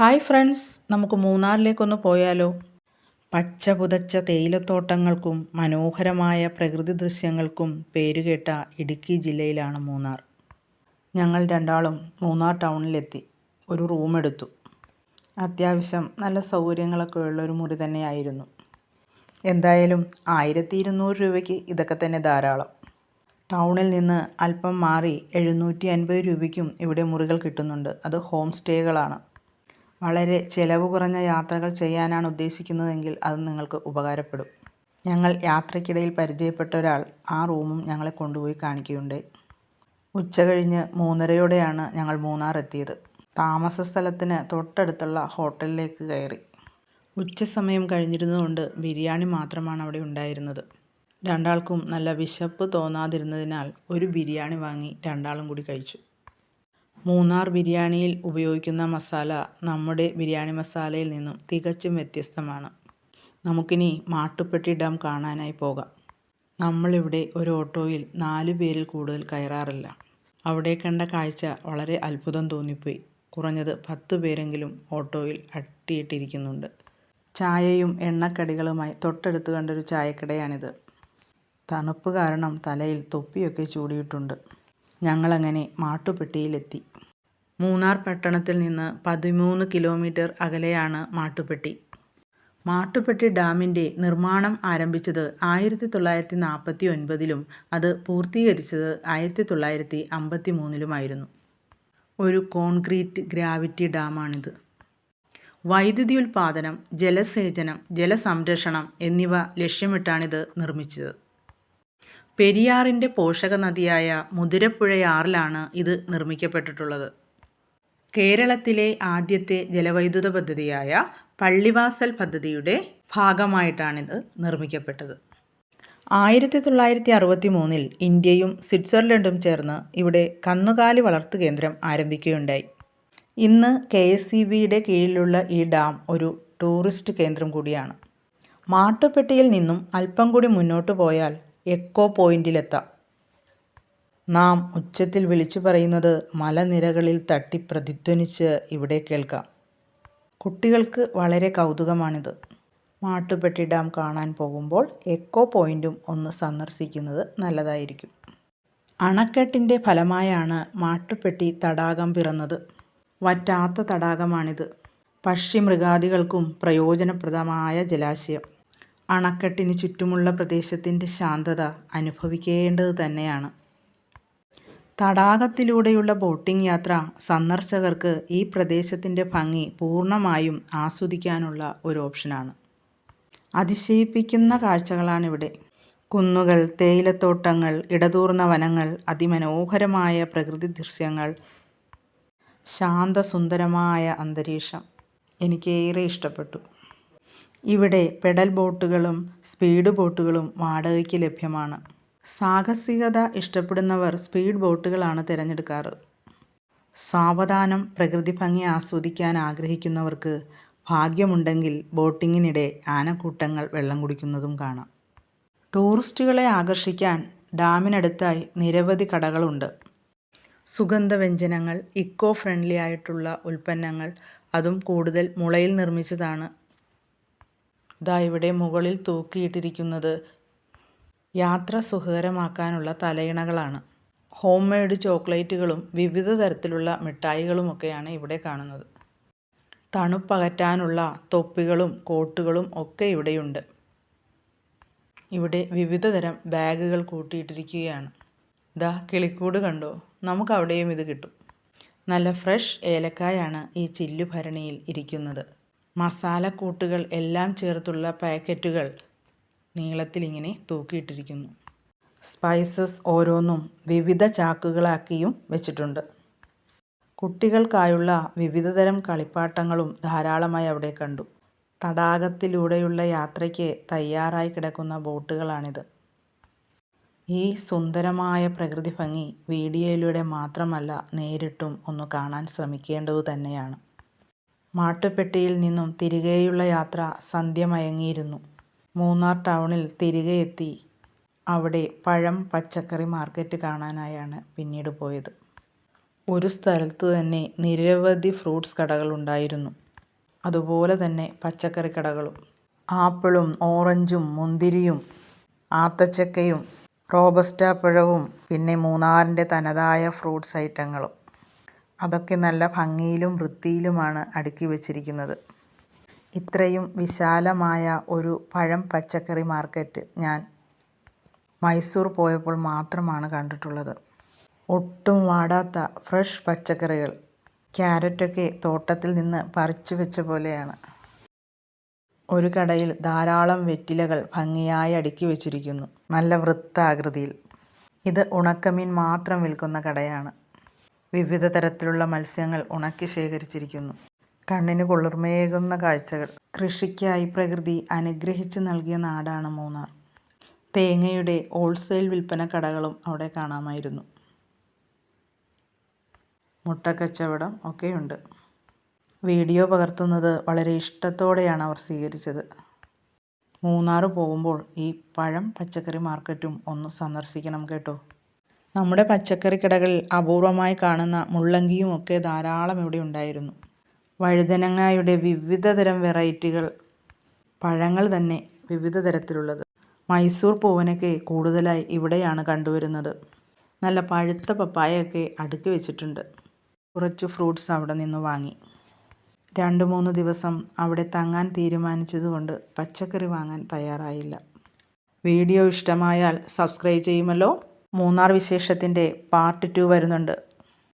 Hi friends നമുക്ക് മൂന്നാറിലേക്കൊന്ന് പോയാലോ? പച്ച പുതച്ച തേയിലത്തോട്ടങ്ങൾക്കും മനോഹരമായ പ്രകൃതി ദൃശ്യങ്ങൾക്കും പേരുകേട്ട ഇടുക്കി ജില്ലയിലാണ് മൂന്നാർ. ഞങ്ങൾ രണ്ടാളും മൂന്നാർ ടൗണിലെത്തി. ഒരു റൂം എടുത്തു. അത്യാവശ്യം നല്ല സൗകര്യങ്ങളൊക്കെ ഉള്ള ഒരു മുറി തന്നെയായിരുന്നു. എന്തായാലും ആയിരത്തി ഇരുന്നൂറ് രൂപയ്ക്ക് ഇതൊക്കെ തന്നെ ധാരാളം. ടൗണിൽ നിന്ന് അല്പം മാറി എഴുന്നൂറ്റി അൻപത് രൂപയ്ക്കും ഇവിടെ മുറികൾ കിട്ടുന്നുണ്ട്. അത് ഹോം സ്റ്റേകളാണ്. വളരെ ചിലവ് കുറഞ്ഞ യാത്രകൾ ചെയ്യാനാണ് ഉദ്ദേശിക്കുന്നതെങ്കിൽ അത് നിങ്ങൾക്ക് ഉപകാരപ്പെടും. ഞങ്ങൾ യാത്രയ്ക്കിടയിൽ പരിചയപ്പെട്ട ഒരാൾ ആ റൂമും ഞങ്ങളെ കൊണ്ടുപോയി കാണിക്കുകയുണ്ടായി. ഉച്ച കഴിഞ്ഞ് മൂന്നരയോടെയാണ് ഞങ്ങൾ മൂന്നാർ എത്തിയത് താമസ സ്ഥലത്തിന് തൊട്ടടുത്തുള്ള ഹോട്ടലിലേക്ക് കയറി. ഉച്ച സമയം കഴിഞ്ഞിരുന്നതുകൊണ്ട് ബിരിയാണി മാത്രമാണ് അവിടെ ഉണ്ടായിരുന്നത്. രണ്ടാൾക്കും നല്ല വിശപ്പ് തോന്നാതിരുന്നതിനാൽ ഒരു ബിരിയാണി വാങ്ങി രണ്ടാളും കൂടി കഴിച്ചു. മൂന്നാർ ബിരിയാണിയിൽ ഉപയോഗിക്കുന്ന മസാല നമ്മുടെ ബിരിയാണി മസാലയിൽ നിന്നും തികച്ചും വ്യത്യസ്തമാണ്. നമുക്കിനി മാട്ടുപ്പെട്ടി ഡാം കാണാനായി പോകാം. നമ്മളിവിടെ ഒരു ഓട്ടോയിൽ നാല് പേരിൽ കൂടുതൽ കയറാറില്ല. അവിടെ കണ്ട കാഴ്ച വളരെ അത്ഭുതം തോന്നിപ്പോയി. കുറഞ്ഞത് പത്ത് പേരെങ്കിലും ഓട്ടോയിൽ അട്ടിയിട്ടിരിക്കുന്നുണ്ട്. ചായയും എണ്ണക്കടികളുമായി തൊട്ടടുത്ത് കണ്ടൊരു ചായക്കടയാണിത്. തണുപ്പ് കാരണം തലയിൽ തൊപ്പിയൊക്കെ ചൂടിയിട്ടുണ്ട്. ഞങ്ങളങ്ങനെ മാട്ടുപ്പെട്ടിയിലെത്തി. മൂന്നാർ പട്ടണത്തിൽ നിന്ന് പതിമൂന്ന് കിലോമീറ്റർ അകലെയാണ് മാട്ടുപ്പെട്ടി. മാട്ടുപ്പെട്ടി ഡാമിന്റെ നിർമ്മാണം ആരംഭിച്ചത് ആയിരത്തി തൊള്ളായിരത്തി നാൽപ്പത്തി ഒൻപതിലും അത് പൂർത്തീകരിച്ചത് ആയിരത്തി തൊള്ളായിരത്തി അമ്പത്തി മൂന്നിലുമായിരുന്നു ഒരു കോൺക്രീറ്റ് ഗ്രാവിറ്റി ഡാമാണിത്. വൈദ്യുതി ഉൽപാദനം ജലസേചനം ജലസംരക്ഷണം എന്നിവ ലക്ഷ്യമിട്ടാണിത് നിർമ്മിച്ചത്. പെരിയാറിന്റെ പോഷക നദിയായ മുതിരപ്പുഴയാറിലാണ് ഇത് നിർമ്മിക്കപ്പെട്ടിട്ടുള്ളത്. കേരളത്തിലെ ആദ്യത്തെ ജലവൈദ്യുത പദ്ധതിയായ പള്ളിവാസൽ പദ്ധതിയുടെ ഭാഗമായിട്ടാണിത് നിർമ്മിക്കപ്പെട്ടത്. ആയിരത്തി തൊള്ളായിരത്തി അറുപത്തി മൂന്നിൽ ഇന്ത്യയും സ്വിറ്റ്സർലൻഡും ചേർന്ന് ഇവിടെ കന്നുകാലി വളർത്തു കേന്ദ്രം ആരംഭിക്കുകയുണ്ടായി. ഇന്ന് കെ എസ് സി ബിയുടെ കീഴിലുള്ള ഈ ഡാം ഒരു ടൂറിസ്റ്റ് കേന്ദ്രം കൂടിയാണ്. മാട്ടുപ്പെട്ടിയിൽ നിന്നും അല്പം കൂടി മുന്നോട്ട് പോയാൽ എക്കോ പോയിന്റിലെത്താം. നാം ഉച്ചത്തിൽ വിളിച്ചു പറയുന്നത് മലനിരകളിൽ തട്ടി പ്രതിധ്വനിച്ച് ഇവിടെ കേൾക്കാം. കുട്ടികൾക്ക് വളരെ കൗതുകമാണിത്. മാട്ടുപ്പെട്ടി ഡാം കാണാൻ പോകുമ്പോൾ എക്കോ പോയിന്റും ഒന്ന് സന്ദർശിക്കുന്നത് നല്ലതായിരിക്കും. അണക്കെട്ടിന്റെ ഫലമായാണ് മാട്ടുപ്പെട്ടി തടാകം പിറന്നത്. വറ്റാത്ത തടാകമാണിത്. പക്ഷി മൃഗാദികൾക്കും പ്രയോജനപ്രദമായ ജലാശയം. അണക്കെട്ടിന് ചുറ്റുമുള്ള പ്രദേശത്തിന്റെ ശാന്തത അനുഭവിക്കേണ്ടത് തന്നെയാണ്. തടാകത്തിലൂടെയുള്ള ബോട്ടിംഗ് യാത്ര സന്ദർശകർക്ക് ഈ പ്രദേശത്തിന്റെ ഭംഗി പൂർണമായും ആസ്വദിക്കാനുള്ള ഒരു ഓപ്ഷനാണ്. അതിശയിപ്പിക്കുന്ന കാഴ്ചകളാണിവിടെ. കുന്നുകൾ തേയിലത്തോട്ടങ്ങൾ ഇടതൂർന്ന വനങ്ങൾ അതിമനോഹരമായ പ്രകൃതി ദൃശ്യങ്ങൾ ശാന്തസുന്ദരമായ അന്തരീക്ഷം എനിക്കേറെ ഇഷ്ടപ്പെട്ടു. ഇവിടെ പെഡൽ ബോട്ടുകളും സ്പീഡ് ബോട്ടുകളും വാടകയ്ക്ക് ലഭ്യമാണ്. സാഹസികത ഇഷ്ടപ്പെടുന്നവർ സ്പീഡ് ബോട്ടുകളാണ് തിരഞ്ഞെടുക്കാറ്. സാവധാനം പ്രകൃതി ഭംഗി ആസ്വദിക്കാൻ ആഗ്രഹിക്കുന്നവർക്ക് ഭാഗ്യമുണ്ടെങ്കിൽ ബോട്ടിങ്ങിനിടെ ആനക്കൂട്ടങ്ങൾ വെള്ളം കുടിക്കുന്നതും കാണാം. ടൂറിസ്റ്റുകളെ ആകർഷിക്കാൻ ഡാമിനടുത്തായി നിരവധി കടകളുണ്ട്. സുഗന്ധവ്യഞ്ജനങ്ങൾ ഇക്കോ ഫ്രണ്ട്ലി ആയിട്ടുള്ള ഉൽപ്പന്നങ്ങൾ അതും കൂടുതൽ മുളയിൽ നിർമ്മിച്ചതാണ് ഇതാ ഇവിടെ മുകളിൽ തൂക്കിയിട്ടിരിക്കുന്നത്. യാത്ര സുഖകരമാക്കാനുള്ള തലയിണകളാണ്. ഹോം മെയ്ഡ് ചോക്ലേറ്റുകളും വിവിധ തരത്തിലുള്ള മിഠായികളുമൊക്കെയാണ് ഇവിടെ കാണുന്നത്. തണുപ്പകറ്റാനുള്ള തൊപ്പികളും കോട്ടുകളും ഒക്കെ ഇവിടെയുണ്ട്. ഇവിടെ വിവിധ തരം ബാഗുകൾ കൂട്ടിയിട്ടിരിക്കുകയാണ്. ദാ കിളിക്കൂട് കണ്ടോ? നമുക്ക് അവിടെയും ഇത് കിട്ടും. നല്ല ഫ്രഷ് ഏലക്കായാണ് ഈ ചില്ലു ഭരണിയിൽ ഇരിക്കുന്നത്. മസാലക്കൂട്ടുകൾ എല്ലാം ചേർത്തുള്ള പാക്കറ്റുകൾ നീളത്തിലിങ്ങനെ തൂക്കിയിട്ടിരിക്കുന്നു. സ്പൈസസ് ഓരോന്നും വിവിധ ചാക്കുകളാക്കിയും വെച്ചിട്ടുണ്ട്. കുട്ടികൾക്കായുള്ള വിവിധതരം കളിപ്പാട്ടങ്ങളും ധാരാളമായി അവിടെ കണ്ടു. തടാകത്തിലൂടെയുള്ള യാത്രയ്ക്ക് തയ്യാറായി കിടക്കുന്ന ബോട്ടുകളാണിത്. ഈ സുന്ദരമായ പ്രകൃതി ഭംഗി വീഡിയോയിലൂടെ മാത്രമല്ല നേരിട്ടും ഒന്ന് കാണാൻ ശ്രമിക്കേണ്ടതു തന്നെയാണ് മാട്ടുപ്പെട്ടിയിൽ നിന്നും തിരികെയുള്ള യാത്ര സന്ധ്യ മയങ്ങിയിരുന്നു. മൂന്നാർ ടൗണിൽ തിരികെ എത്തി. അവിടെ പഴം പച്ചക്കറി മാർക്കറ്റ് കാണാനായാണ് പിന്നീട് പോയത്. ഒരു സ്ഥലത്ത് തന്നെ നിരവധി ഫ്രൂട്ട്സ് കടകൾ ഉണ്ടായിരുന്നു. അതുപോലെ തന്നെ പച്ചക്കറി കടകളും. ആപ്പിളും ഓറഞ്ചും മുന്തിരിയും ആത്തച്ചക്കയും റോബസ്റ്റ പഴവും പിന്നെ മൂന്നാറിന്റെ തനതായ ഫ്രൂട്ട്സ് ഐറ്റങ്ങളും. അതൊക്കെ നല്ല ഭംഗിയിലും വൃത്തിയിലുമാണ് അടുക്കി വച്ചിരിക്കുന്നത്. ഇത്രയും വിശാലമായ ഒരു പഴം പച്ചക്കറി മാർക്കറ്റ് ഞാൻ മൈസൂർ പോയപ്പോൾ മാത്രമാണ് കണ്ടിട്ടുള്ളത്. ഒട്ടും വാടാത്ത ഫ്രഷ് പച്ചക്കറികൾ. ക്യാരറ്റൊക്കെ തോട്ടത്തിൽ നിന്ന് പറിച്ചു വെച്ച പോലെയാണ്. ഒരു കടയിൽ ധാരാളം വെറ്റിലകൾ ഭംഗിയായി അടുക്കി വച്ചിരിക്കുന്നു. നല്ല വൃത്താകൃതിയിൽ. ഇത് ഉണക്കമീൻ മാത്രം വിൽക്കുന്ന കടയാണ്. വിവിധ തരത്തിലുള്ള മത്സ്യങ്ങൾ ഉണക്കി ശേഖരിച്ചിരിക്കുന്നു. കണ്ണിന് കുളിർമയേകുന്ന കാഴ്ചകൾ. കൃഷിക്കായി പ്രകൃതി അനുഗ്രഹിച്ച് നൽകിയ നാടാണ് മൂന്നാർ. തേങ്ങയുടെ ഹോൾസെയിൽ വിൽപ്പന കടകളും അവിടെ കാണാമായിരുന്നു. മുട്ടക്കച്ചവടം ഒക്കെയുണ്ട്. വീഡിയോ പകർത്തുന്നത് വളരെ ഇഷ്ടത്തോടെയാണ് അവർ സ്വീകരിച്ചത്. മൂന്നാർ പോകുമ്പോൾ ഈ പഴം പച്ചക്കറി മാർക്കറ്റും ഒന്ന് സന്ദർശിക്കണം കേട്ടോ. നമ്മുടെ പച്ചക്കറി കടകളിൽ അപൂർവമായി കാണുന്ന മുള്ളങ്കിയും ഒക്കെ ധാരാളം ഇവിടെ ഉണ്ടായിരുന്നു. വഴുതനങ്ങായുടെ വിവിധ തരം വെറൈറ്റികൾ പഴങ്ങൾ തന്നെ വിവിധ തരത്തിലുള്ളത്. മൈസൂർ പൂവനൊക്കെ കൂടുതലായി ഇവിടെയാണ് കണ്ടുവരുന്നത്. നല്ല പഴുത്ത പപ്പായയൊക്കെ അടുക്കി വെച്ചിട്ടുണ്ട്. കുറച്ച് ഫ്രൂട്ട്സ് അവിടെ നിന്ന് വാങ്ങി. രണ്ട് മൂന്ന് ദിവസം അവിടെ തങ്ങാൻ തീരുമാനിച്ചതുകൊണ്ട് പച്ചക്കറി വാങ്ങാൻ തയ്യാറായില്ല. വീഡിയോ ഇഷ്ടമായാൽ സബ്സ്ക്രൈബ് ചെയ്യുമല്ലോ. മൂന്നാർ വിശേഷത്തിന്റെ പാർട്ട് ടു വരുന്നുണ്ട്.